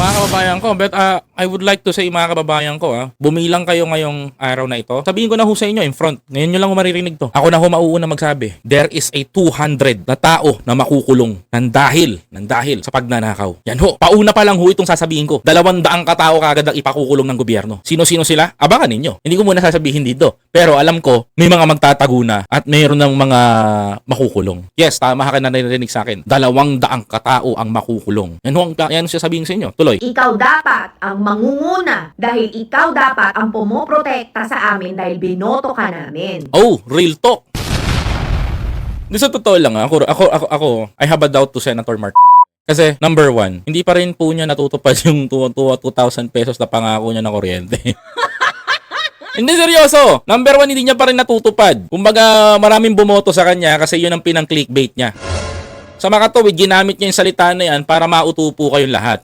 Mga kababayan ko, but uh, I would like to say mga kababayan ko, ah, bumilang kayo ngayong araw na ito. Sabihin ko na ho sa inyo in front. Ngayon nyo lang maririnig to. Ako na ho mauuna magsabi. There is a 200 na tao na makukulong ng dahil, ng dahil sa pagnanakaw. Yan ho. Pauna pa lang ho itong sasabihin ko. Dalawang daang katao kagad ang ipakukulong ng gobyerno. Sino-sino sila? Abangan ninyo. Hindi ko muna sasabihin dito. Pero alam ko, may mga magtatago na at mayroon ng mga makukulong. Yes, tama ka na narinig sa akin. Dalawang daang katao ang makukulong. Yan ho ang yan ang sasabihin sa inyo. Tuloy. Ikaw dapat ang mangunguna dahil ikaw dapat ang pumoprotekta sa amin dahil binoto ka namin. Oh, real talk. Di sa totoo lang, ah, ako, ako, ako, ako, I have a doubt to Senator Mark. Kasi, number one, hindi pa rin po niya natutupad yung 2 2,000 pesos na pangako niya ng kuryente. Hindi seryoso. Number one, hindi niya pa rin natutupad. Kumbaga, maraming bumoto sa kanya kasi yun ang pinang-clickbait niya. Sa makatuwid, ginamit niya yung salita na yan para mauto po kayong lahat.